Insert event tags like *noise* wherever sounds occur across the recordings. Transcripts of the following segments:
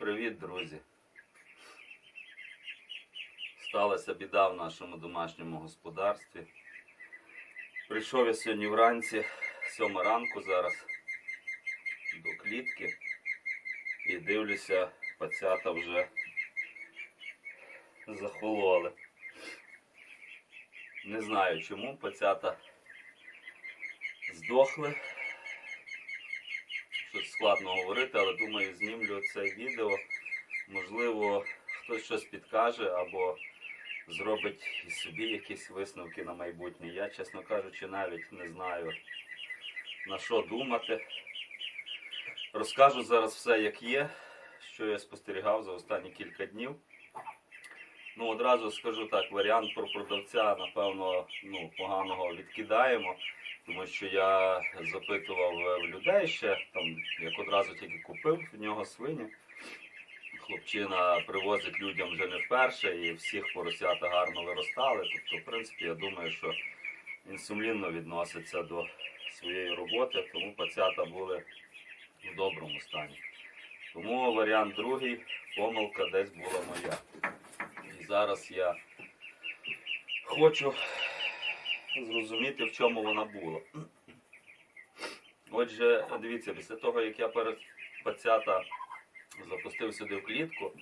Привіт, друзі. Сталася біда в нашому домашньому господарстві. Прийшов я сьогодні вранці, сьома ранку зараз, до клітки і дивлюся, пацята вже захололи. Не знаю чому пацята здохли. Складно говорити, але думаю, знімлю це відео. Можливо, хтось щось підкаже або зробить собі якісь висновки на майбутнє. Я, чесно кажучи, навіть не знаю на що думати. Розкажу зараз все, як є, що я спостерігав за останні кілька днів. Ну, одразу скажу так, варіант про продавця, напевно, ну, поганого відкидаємо, тому що я запитував е, людей ще, там, як одразу тільки купив в нього свині. Хлопчина привозить людям вже не вперше, і всіх поросята гарно виростали. Тобто, в принципі, я думаю, що він сумлінно відноситься до своєї роботи, тому пацята були в доброму стані. Тому варіант другий, помилка десь була моя. І зараз я хочу зрозуміти, в чому вона була. Отже, дивіться, після того, як я перед пацята запустив сюди в клітку,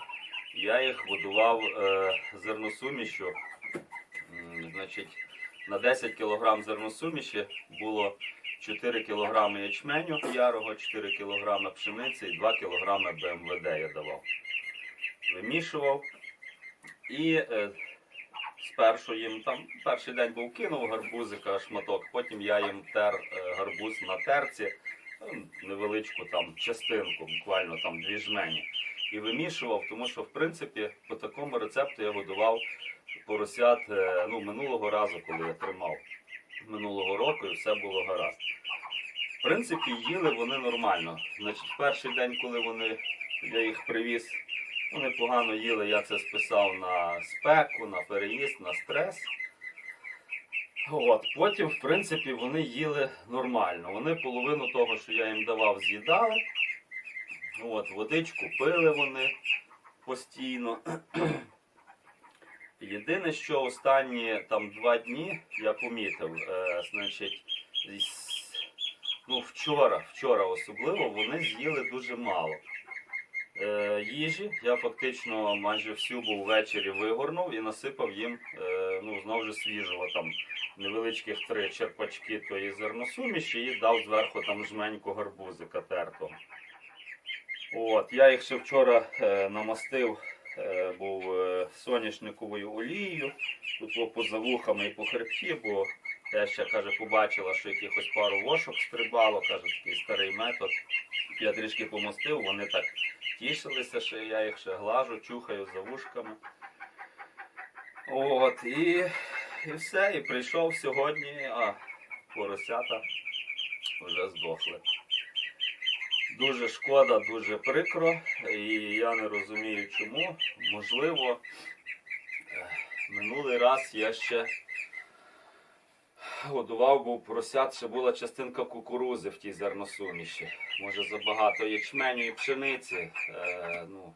я їх годував е, зерносумішю. Значить, на 10 кг зерносуміші було 4 кг ячменю ярого, 4 кг пшениці і 2 кг БМВД я давав. Вимішував. І е, спершу їм там перший день був кинув гарбузика шматок, потім я їм тер е, гарбуз на терці, ну, невеличку там частинку, буквально там дві жмені. І вимішував, тому що в принципі по такому рецепту я годував поросят е, ну, минулого разу, коли я тримав минулого року, і все було гаразд. В принципі, їли вони нормально. Значить, перший день, коли вони, я їх привіз, вони погано їли, я це списав на спеку, на переїзд, на стрес. От, потім, в принципі, вони їли нормально. Вони половину того, що я їм давав, з'їдали. От, водичку пили вони постійно. *clears throat* Єдине, що останні там два дні я помітив, е, значить, ну, вчора, вчора особливо, вони з'їли дуже мало. Е, їжі я фактично майже всю був ввечері вигорнув і насипав їм е, ну, знову ж свіжого там невеличких три черпачки тої зерносуміші і дав зверху там жменьку гарбузика тертого. От, я їх ще вчора е, намастив був соняшниковою олією, тут во поза вухами і по хребті, бо ще каже, побачила, що якихось пару вошок стрибало, каже, такий старий метод. Я трішки помастив, вони так тішилися, що я їх ще глажу, чухаю за вушками. От, і, і все, і прийшов сьогодні, а поросята вже здохли. Дуже шкода, дуже прикро, і я не розумію чому. Можливо, е, минулий раз я ще годував був поросят, ще була частинка кукурузи в тій зерносуміші. Може забагато ячменю і пшениці. Е, ну,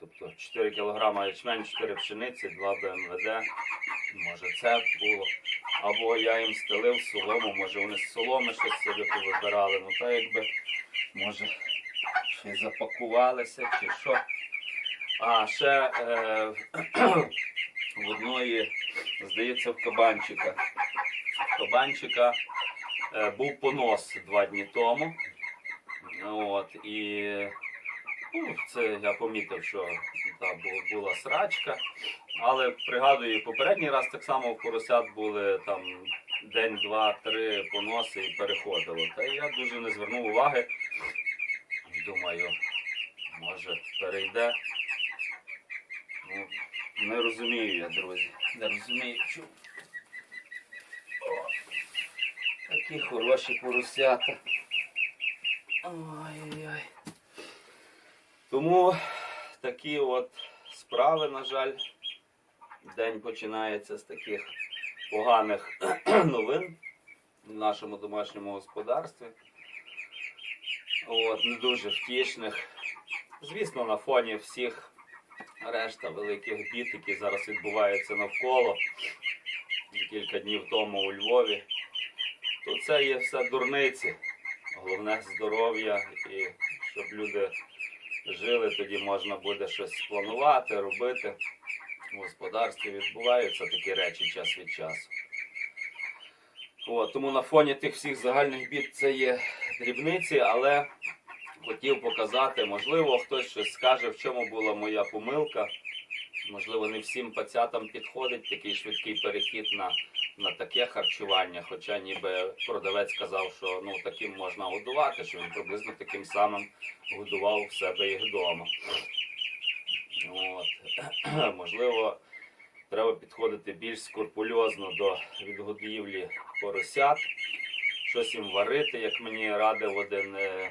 тобто 4 кг ячменю, 4 пшениці, 2 БМВД. Може це було. Або я їм стелив солому, може вони з соломи щось собі повибирали. Ну та якби може й запакувалися чи що. А ще е, *clears throat* в одної, здається, в кабанчика. Кабанчика е, був понос два дні тому. От, і ну, це я помітив, що та, бу- була срачка. Але пригадую, попередній раз так само в поросят були там день, два, три поноси і переходило. Та я дуже не звернув уваги. Думаю, може перейде. Ну, не розумію я, друзі. Не розумію, чому. О, Такі хороші поросята. Ой-ой-ой. Тому такі от справи, на жаль, день починається з таких поганих *clears throat* новин в нашому домашньому господарстві. От, не дуже втішних. Звісно, на фоні всіх решта великих бід, які зараз відбуваються навколо, кілька днів тому у Львові, то це є все дурниці. Головне здоров'я і щоб люди жили, тоді можна буде щось планувати, робити. В господарстві відбуваються такі речі час від часу. От, тому на фоні тих всіх загальних бід це є дрібниці, але хотів показати, можливо, хтось щось скаже, в чому була моя помилка. Можливо, не всім паціятам підходить такий швидкий перехід на, на таке харчування, хоча ніби продавець сказав, що ну, таким можна годувати, що він приблизно таким самим годував в себе і вдома. От. *clears throat* Можливо, треба підходити більш скрупульозно до відгодівлі поросят, щось їм варити, як мені радив один е,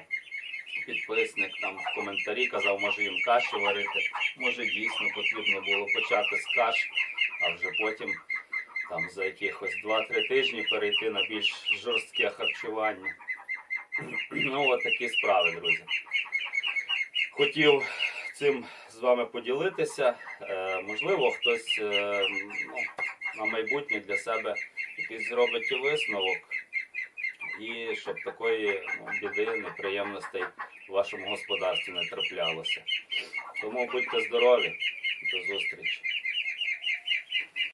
підписник там в коментарі, казав, може їм каші варити. Може дійсно потрібно було почати з каш, а вже потім там за якихось 2-3 тижні перейти на більш жорстке харчування. *clears throat* Ну, от такі справи, друзі. Хотів цим з вами поділитися. Е, можливо, хтось е, ну, на майбутнє для себе якийсь зробить висновок. І щоб такої ну, біди, неприємностей в вашому господарстві не траплялося. Тому будьте здорові, до зустрічі.